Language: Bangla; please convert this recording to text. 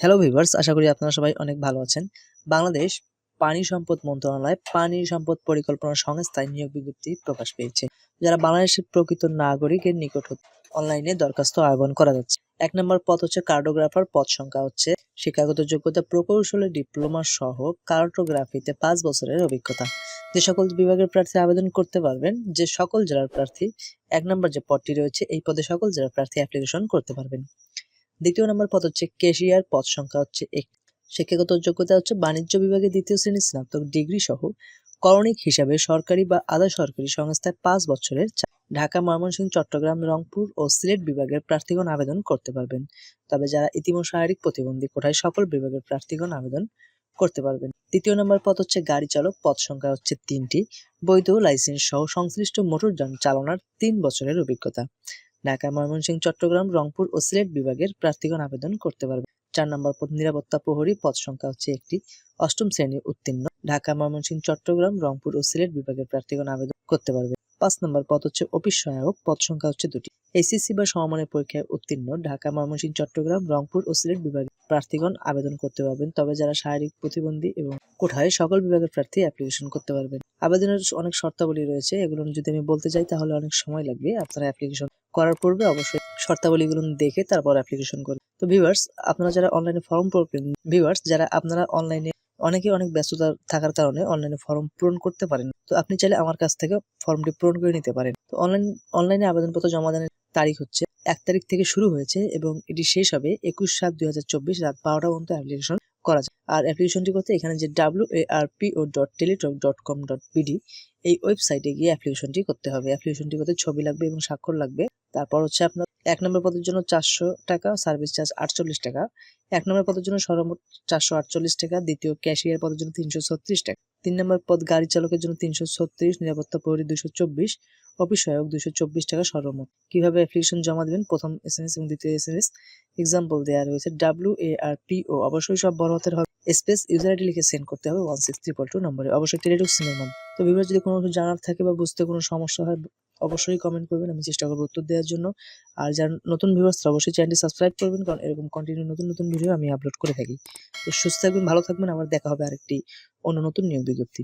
হ্যালো ভিভার্স আশা করি আপনারা সবাই অনেক ভালো আছেন। বাংলাদেশ পানি সম্পদ মন্ত্রণালয় পানি সম্পদ পরিকল্পনা সংস্থায় নিয়োগ বিজ্ঞপ্তি প্রকাশ পেয়েছে। যারা বাংলাদেশের প্রকৃত নাগরিকের নিকট অনলাইনে দরখাস্ত আহ্বান করা যাচ্ছে। এক নম্বর পদ হচ্ছে কার্টোগ্রাফার পদ সংখ্যা হচ্ছে শিক্ষাগত যোগ্যতা প্রকৌশলে ডিপ্লোমা সহ কার্টোগ্রাফিতে পাঁচ বছরের অভিজ্ঞতা। যে সকল বিভাগের প্রার্থী আবেদন করতে পারবেন, যে সকল জেলার প্রার্থী, এক নম্বর যে পদটি রয়েছে, এই পদে সকল জেলার প্রার্থী অ্যাপ্লিকেশন করতে পারবেন। দ্বিতীয় নম্বর পদ হচ্ছে কেশিয়ার, পদ সংখ্যা হচ্ছে এক। শিক্ষাগত যোগ্যতা হচ্ছে বাণিজ্য বিভাগে দ্বিতীয় শ্রেণির স্নাতক ডিগ্রি সহ করণিক হিসাবে সরকারি বা আধা সরকারি সংস্থায় পাঁচ বছরের ঢাকা, ময়মনসিংহ, চট্টগ্রাম, রংপুর ও সিলেট বিভাগের প্রার্থীগণ আবেদন করতে পারবেন। তবে যারা ইতিমধ্যে শারীরিক প্রতিবন্ধী কোঠায় সকল বিভাগের প্রার্থীগণ আবেদন করতে পারবেন। তৃতীয় নম্বর পদ হচ্ছে গাড়ি চালক, পদ সংখ্যা হচ্ছে তিনটি। বৈধ লাইসেন্স সহ সংশ্লিষ্ট মোটরযান চালনার তিন বছরের অভিজ্ঞতা। ঢাকা ময়মনসিংহ, চট্টগ্রাম, রংপুর ও সিলেট বিভাগের প্রার্থীগণ আবেদন করতে পারবে। চার নম্বর পদ, নিরাপত্তা প্রহরী পদ সংখ্যা হচ্ছে একটি। অষ্টম শ্রেণি উত্তীর্ণ। ঢাকা ময়মনসিংহ, চট্টগ্রাম, রংপুর ও সিলেট বিভাগের প্রার্থীগণ আবেদন করতে পারবে। পাঁচ নম্বর পদ হচ্ছে অফিস সহায়ক, পদ সংখ্যা হচ্ছে দুটি। এসএসসি বা সমমানের পরীক্ষায় উত্তীর্ণ। ঢাকা ময়মনসিংহ, চট্টগ্রাম, রংপুর ও সিলেট বিভাগের প্রার্থীগণ আবেদন করতে পারবেন। তবে যারা শারীরিক প্রতিবন্ধী এবং কোঠায় সকল বিভাগের প্রার্থী অ্যাপ্লিকেশন করতে পারবেন। আবেদনের অনেক শর্তাবলী রয়েছে। এগুলো যদি আমি বলতে চাই, তাহলে অনেক সময় লাগবে আপনারা অ্যাপ্লিকেশন করার পূর্বে অবশ্যই শর্তাবলীগুলো দেখে তারপর অ্যাপ্লিকেশন করবেন তো ভিউয়ার্স আপনারা যারা অনলাইনে ফর্ম পূরণ ভিউয়ার্স যারা আপনারা অনলাইনে অনেকে অনেক ব্যস্ততা থাকার কারণে অনলাইনে ফর্ম পূরণ করতে পারেন তো আপনি চাইলে আমার কাছ থেকে ফর্মটি পূরণ করে নিতে পারেন। তো অনলাইন অনলাইনে আবেদনপত্র জমা দানের তারিখ হচ্ছে এক তারিখ থেকে শুরু হয়েছে এবং এটি শেষ হবে একুশ সাত দুই হাজার চব্বিশ রাত বারোটা পর্যন্ত অ্যাপ্লিকেশন করা যায়। আর অ্যাপ্লিকেশনটি করতে এখানে যে W A R P O dot Teletalk dot com dot BD এই ওয়েবসাইটে গিয়ে অ্যাপ্লিকেশনটি করতে হবে। অ্যাপ্লিকেশনটি করতে ছবি লাগবে এবং স্বাক্ষর লাগবে। তারপর হচ্ছে আপনার এক নম্বর পদের জন্য চারশো টাকা সার্ভিস চার্জ আটচল্লিশ টাকা। এক নম্বর পদের জন্য সর্বমোট চারশো আটচল্লিশ টাকা, দ্বিতীয় ক্যাশিয়ার পদের জন্য তিনশো ছত্রিশ টাকা। তিন নম্বর পদ গাড়ি চালকের জন্য তিনশো ছত্রিশ, নিরাপত্তা প্রহরী দুশো চব্বিশ অফিস সহায়ক দুশো চব্বিশ টাকা সর্বমোট কীভাবে অ্যাপ্লিকেশন জমা দেবেন? প্রথম এস এম এস এবং দ্বিতীয় এস এম এস এক্সাম্পল দেওয়া রয়েছে ডাব্লিউ এ আর পি ও অবশ্যই সব বড় হাতের হবে। স্পেস ইউজার আইডি লিখে সেন্ড করতে হবে ওয়ান সিক্স ট্রিপল টু নম্বরে। অবশ্যই টেলিটক মান তো বিভিন্ন যদি কোনো জানার থাকে বা বুঝতে কোনো সমস্যা হয় অবশ্যই কমেন্ট করবেন, আমি চেষ্টা করব উত্তর দেওয়ার জন্য। আর যারা নতুন ভিউয়ার্স অবশ্যই চ্যানেলটি সাবস্ক্রাইব করবেন, কারণ এরকম কন্টিনিউ নতুন নতুন ভিডিও আমি আপলোড করে থাকি। তো সুস্থ থাকবেন, ভালো থাকবেন, আবার দেখা হবে আরেকটি অন্য নতুন নিয়োগ বিজ্ঞপ্তি।